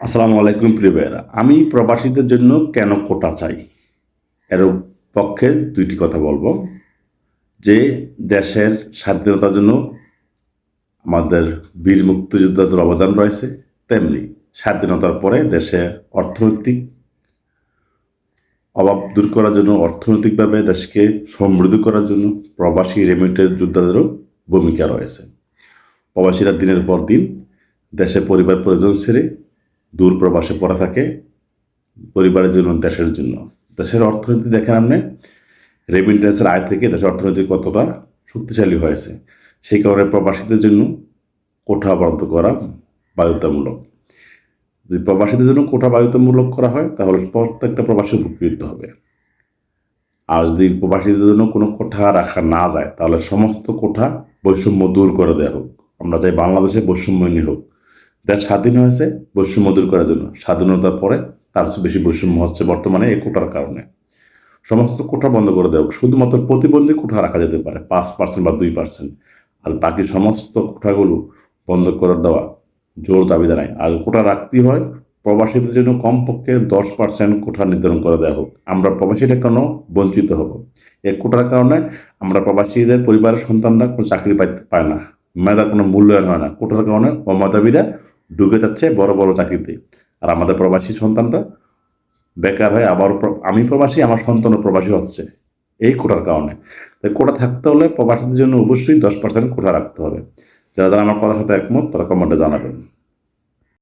আসসালামু আলাইকুম, প্রিয় ভাইয়েরা। আমি প্রবাসীদের জন্য কেন কোটা চাই? এর পক্ষে দুইটি কথা বলব। যে দেশের স্বাধীনতার জন্য আমাদের বীর মুক্তিযোদ্ধাদের অবদান রয়েছে, তেমনি স্বাধীনতার পরে দেশে অর্থনৈতিক অভাব দূর করার জন্য, অর্থনৈতিকভাবে দেশকে সমৃদ্ধ করার জন্য প্রবাসী রেমিটেন্স যোদ্ধাদেরও ভূমিকা রয়েছে। প্রবাসীরা দিনের পর দিন দেশে পরিবার প্রয়োজন ছেড়ে দূর প্রবাসে পড়া থাকে, পরিবারের জন্য, দেশের জন্য। দেশের অর্থনীতি দেখেন আপনি রেমিটেন্সের আয় থেকে দেশের অর্থনীতি কতটা শক্তিশালী হয়েছে। সেই কারণে প্রবাসীদের জন্য কোঠা বরাদ্দ করা বাধ্যতামূলক। যদি প্রবাসীদের জন্য কোঠা বাধ্যতামূলক করা হয়, তাহলে প্রত্যেকটা প্রবাসী উপকৃত হবে। আর যদি প্রবাসীদের জন্য কোনো কোঠা রাখা না যায়, তাহলে সমস্ত কোঠা বৈষম্য দূর করে দেওয়া হোক। আমরা চাই বাংলাদেশে বৈষম্যহীন হোক। দেশ স্বাধীন হয়েছে, বৈষম্য দূর করার জন্য। স্বাধীনতার পরে তার চেয়ে বেশি বৈষম্য হচ্ছে বর্তমানে এই কোটার কারণে। সমস্ত কোঠা বন্ধ করে দেওয়া। শুধুমাত্র প্রতিবন্ধী কোঠা রাখা যেতে পারে, পাঁচ পার্সেন্ট বা দুই পার্সেন্ট আর বাকি সমস্ত কোঠাগুলো বন্ধ করে দেওয়া জোর দাবি জানায়। আর কোঠা রাখতেই হয়, প্রবাসীদের জন্য কমপক্ষে দশ পার্সেন্ট কোঠা নির্ধারণ করে দেওয়া হোক। আমরা প্রবাসীরা কেন বঞ্চিত হব? এই কোটার কারণে আমরা প্রবাসীদের, পরিবারের সন্তানরা কোনো চাকরি পায় না। মেধার কোনো মূল্যায়ন হয় না। কোটার কারণে অমেধাবীরা ঢুকে যাচ্ছে বড় বড় চাকরিতে। আর আমাদের প্রবাসী সন্তানরা বেকার হয়ে আবার আমি প্রবাসী, আমার সন্তানও প্রবাসী হচ্ছে এই কোটার কারণে। তাই কোটা থাকতে হলে প্রবাসীদের জন্য অবশ্যই দশ পার্সেন্ট কোটা রাখতে হবে। যারা যারা আমার কথার সাথে একমত, তারা কমেন্টে জানাবেন।